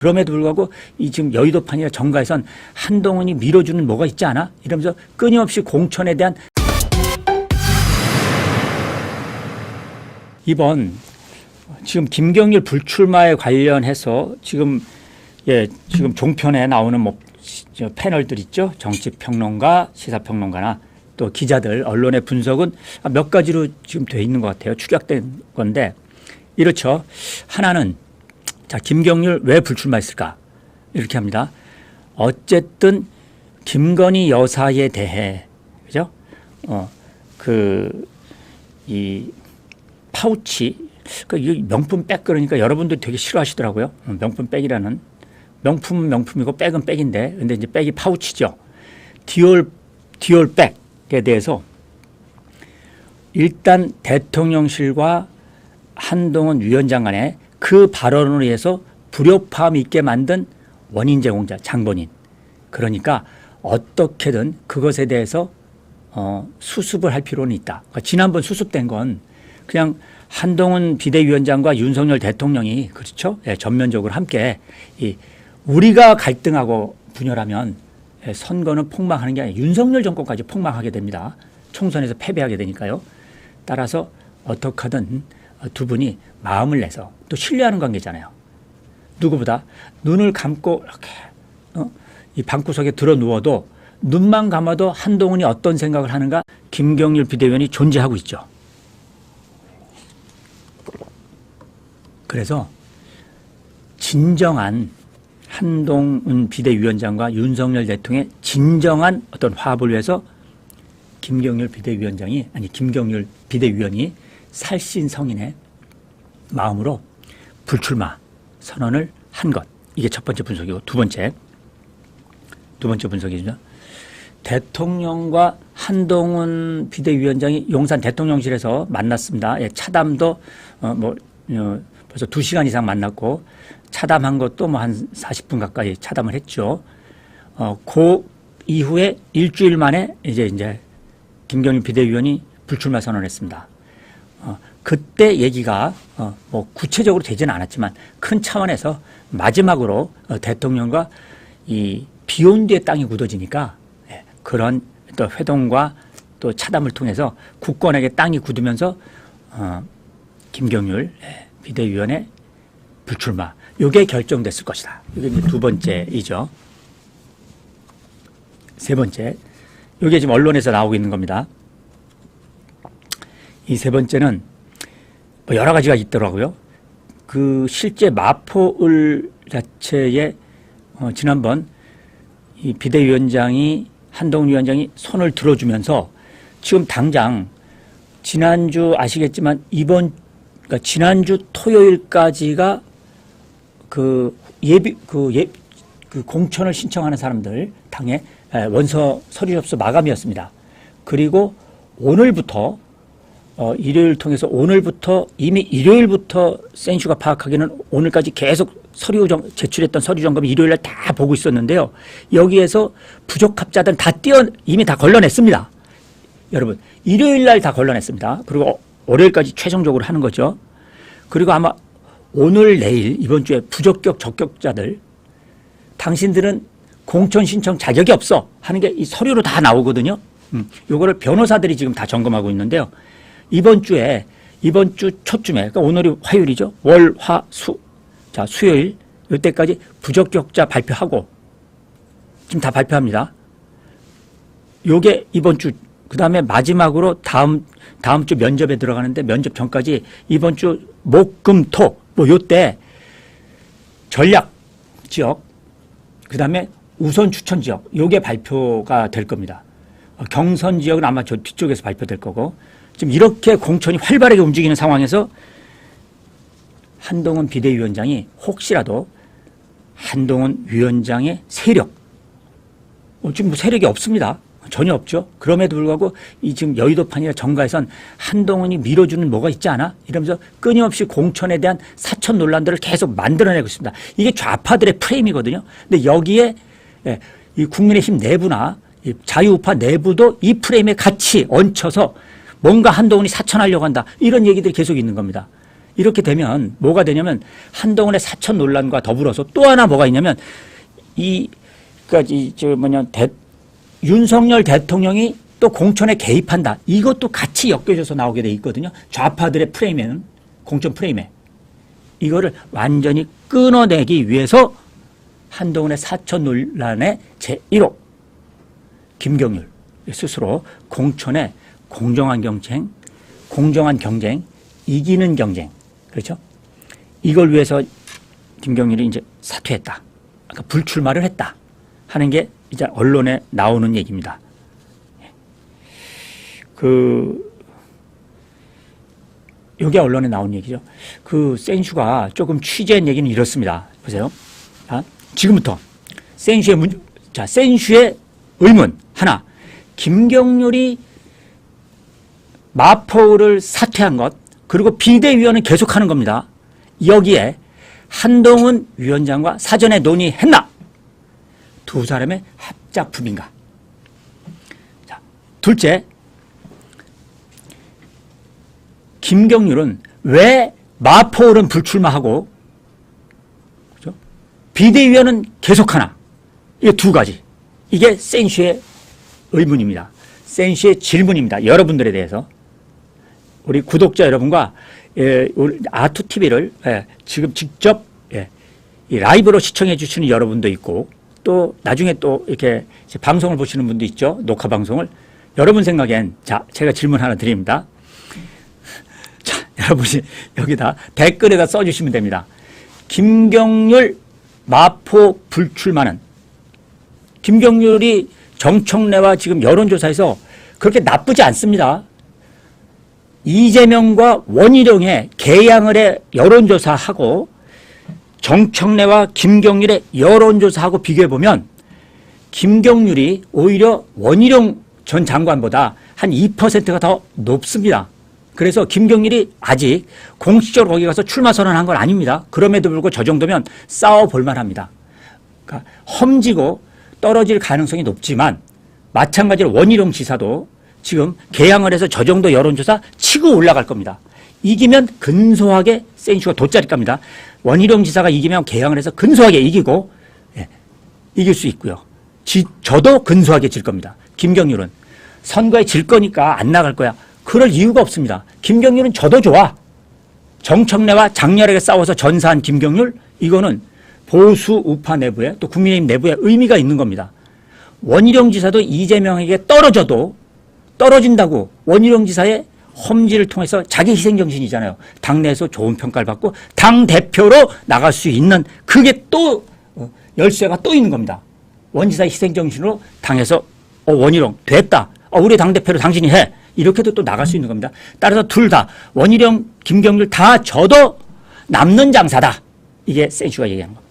그럼에도 불구하고 이 지금 여의도판이나 정가에선 한동훈이 밀어주는 뭐가 있지 않아? 이러면서 끊임없이 공천에 대한 이번 지금 김경률 불출마에 관련해서 지금 예 지금 종편에 나오는 뭐 패널들 있죠? 정치 평론가 시사 평론가나 또 기자들 언론의 분석은 몇 가지로 지금 돼 있는 것 같아요. 축약된 건데. 이렇죠. 하나는 자 김경률 왜 불출마했을까 이렇게 합니다 어쨌든 김건희 여사에 대해 그죠 어 그 이 파우치 그이 명품 백 그러니까 여러분들이 되게 싫어하시더라고요. 어, 명품 백이라는 명품은 명품이고 백은 백인데 근데 이제 백이 파우치죠. 디올 디올 백에 대해서 일단 대통령실과 한동훈 위원장 간에 그 발언으로 해서 불협화음 있게 만든 원인 제공자 장본인 그러니까 어떻게든 그것에 대해서 어, 수습을 할 필요는 있다. 그러니까 지난번 수습된 건 그냥 한동훈 비대위원장과 윤석열 대통령이 그렇죠? 예, 전면적으로 함께 이 우리가 갈등하고 분열하면 예, 선거는 폭망하는 게 아니라 윤석열 정권까지 폭망하게 됩니다. 총선에서 패배하게 되니까요. 따라서 어떻게 하든 두 분이 마음을 내서 또 신뢰하는 관계잖아요. 누구보다 눈을 감고 이렇게 어? 이 방구석에 들어 누워도 눈만 감아도 한동훈이 어떤 생각을 하는가 김경률 비대위원이 존재하고 있죠. 그래서 진정한 한동훈 비대위원장과 윤석열 대통령의 진정한 어떤 화합을 위해서 김경률 비대위원장이 아니 김경률 비대위원이 살신성인의 마음으로 불출마 선언을 한 것. 이게 첫 번째 분석이고 두 번째 두 번째 분석이죠. 대통령과 한동훈 비대위원장이 용산 대통령실에서 만났습니다. 예, 차담도 어, 뭐 어, 벌써 두 시간 이상 만났고 차담한 것도 뭐 한 40분 가까이 차담을 했죠. 어, 그 이후에 일주일 만에 이제 이제 김경일 비대위원이 불출마 선언했습니다. 어, 그때 얘기가 어, 뭐 구체적으로 되지는 않았지만 큰 차원에서 마지막으로 어, 대통령과 이 비온 뒤에 땅이 굳어지니까 예, 그런 또 회동과 또 차담을 통해서 국권에게 땅이 굳으면서 어, 김경률 예, 비대위원회 불출마 이게 결정됐을 것이다. 이게 이제 두 번째이죠. 세 번째 이게 지금 언론에서 나오고 있는 겁니다. 이 세 번째는 뭐 여러 가지가 있더라고요. 그 실제 마포을 자체에 어, 지난번 이 비대위원장이 한동훈 위원장이 손을 들어주면서 지금 당장 지난주 아시겠지만 이번 그러니까 지난주 토요일까지가 그 예비 그 예, 그 공천을 신청하는 사람들 에, 원서 서류 접수 마감이었습니다. 그리고 오늘부터 어, 일요일 통해서 오늘부터 이미 일요일부터 센슈가 파악하기는 오늘까지 계속 서류 정, 제출했던 서류 점검 일요일 날 다 보고 있었는데요. 여기에서 부적합자들은 다 띄어 이미 다 걸러냈습니다. 여러분 일요일 날 다 걸러냈습니다. 그리고 어, 월요일까지 최종적으로 하는 거죠. 그리고 아마 오늘 내일 이번 주에 부적격 적격자들 당신들은 공천 신청 자격이 없어 하는 게 이 서류로 다 나오거든요. 음, 요거를 변호사들이 지금 다 점검하고 있는데요. 이번 주에 이번 주 초쯤에 그러니까 오늘이 화요일이죠. 월, 화, 수. 자, 수요일 이때까지 부적격자 발표하고 지금 다 발표합니다. 요게 이번 주 그다음에 마지막으로 다음 다음 주 면접에 들어가는데 면접 전까지 이번 주 목 금 토 뭐 요때 전략 지역 그다음에 우선 추천 지역 요게 발표가 될 겁니다. 어, 경선 지역은 아마 저 뒤쪽에서 발표될 거고 지금 이렇게 공천이 활발하게 움직이는 상황에서 한동훈 비대위원장이 혹시라도 한동훈 위원장의 세력 어, 지금 뭐 세력이 없습니다. 전혀 없죠. 그럼에도 불구하고 이 지금 여의도판이나 정가에선 한동훈이 밀어주는 뭐가 있지 않아? 이러면서 끊임없이 공천에 대한 사천 논란들을 계속 만들어내고 있습니다. 이게 좌파들의 프레임이거든요. 근데 여기에 예, 이 국민의힘 내부나 이 자유우파 내부도 이 프레임에 같이 얹혀서 뭔가 한동훈이 사천하려고 한다. 이런 얘기들이 계속 있는 겁니다. 이렇게 되면 뭐가 되냐면 한동훈의 사천 논란과 더불어서 또 하나 뭐가 있냐면 이 그러니까 이 저 뭐냐 대, 윤석열 대통령이 또 공천에 개입한다. 이것도 같이 엮여져서 나오게 돼 있거든요. 좌파들의 프레임에는 공천 프레임에 이거를 완전히 끊어내기 위해서 한동훈의 사천 논란의 제1호 김경률 스스로 공천에 공정한 경쟁, 공정한 경쟁, 이기는 경쟁 그렇죠? 이걸 위해서 김경률이 이제 사퇴했다. 그러니까 불출마를 했다. 하는 게 이제 언론에 나오는 얘기입니다. 그 여기 언론에 나온 얘기죠. 그 센슈가 조금 취재한 얘기는 이렇습니다. 보세요. 자, 지금부터 센슈의 문, 자 센슈의 의문 하나. 김경률이 마포를 사퇴한 것 그리고 비대위원은 계속하는 겁니다. 여기에 한동훈 위원장과 사전에 논의했나? 두 사람의 합작품인가? 자, 둘째, 김경률은 왜 마포울은 불출마하고 그죠? 비대위원은 계속하나? 이게 두 가지. 이게 센슈의 의문입니다. 센슈의 질문입니다. 여러분들에 대해서. 우리 구독자 여러분과 예, 우리 아투 TV를 예, 지금 직접 예, 이 라이브로 시청해 주시는 여러분도 있고 또 나중에 또 이렇게 방송을 보시는 분도 있죠. 녹화 방송을. 여러분 생각엔 자, 제가 질문 하나 드립니다. 자, 여러분이 여기다 댓글에다 써주시면 됩니다. 김경률 마포 불출마는 김경률이 정청래와 지금 여론조사에서 그렇게 나쁘지 않습니다. 이재명과 원희룡의 개양을 해 여론조사하고 정청래와 김경률의 여론조사하고 비교해보면 김경률이 오히려 원희룡 전 장관보다 한 2%가 더 높습니다. 그래서 김경률이 아직 공식적으로 거기 가서 출마 선언한 건 아닙니다. 그럼에도 불구하고 저 정도면 싸워볼 만합니다. 그러니까 험지고 떨어질 가능성이 높지만 마찬가지로 원희룡 지사도 지금 개항을 해서 저 정도 여론조사 치고 올라갈 겁니다. 이기면 근소하게 센슈가 돗자리 갑니다. 원희룡 지사가 이기면 개항을 해서 근소하게 이기고 예, 이길 수 있고요. 지, 저도 근소하게 질 겁니다. 김경률은 선거에 질 거니까 안 나갈 거야. 그럴 이유가 없습니다. 김경률은 저도 좋아. 정청래와 장렬하게 싸워서 전사한 김경률 이거는 보수 우파 내부에 또 국민의힘 내부에 의미가 있는 겁니다. 원희룡 지사도 이재명에게 떨어져도 떨어진다고 원희룡 지사의 험지를 통해서 자기 희생 정신이잖아요. 당내에서 좋은 평가를 받고 당 대표로 나갈 수 있는 그게 또 어, 열쇠가 또 있는 겁니다. 원 지사의 희생 정신으로 당에서 어, 원희룡 됐다. 어, 우리 당 대표로 당신이 해. 이렇게도 또 나갈 수 있는 겁니다. 따라서 둘 다 원희룡, 김경률 다 저도 남는 장사다. 이게 센슈가 얘기하는 겁니다.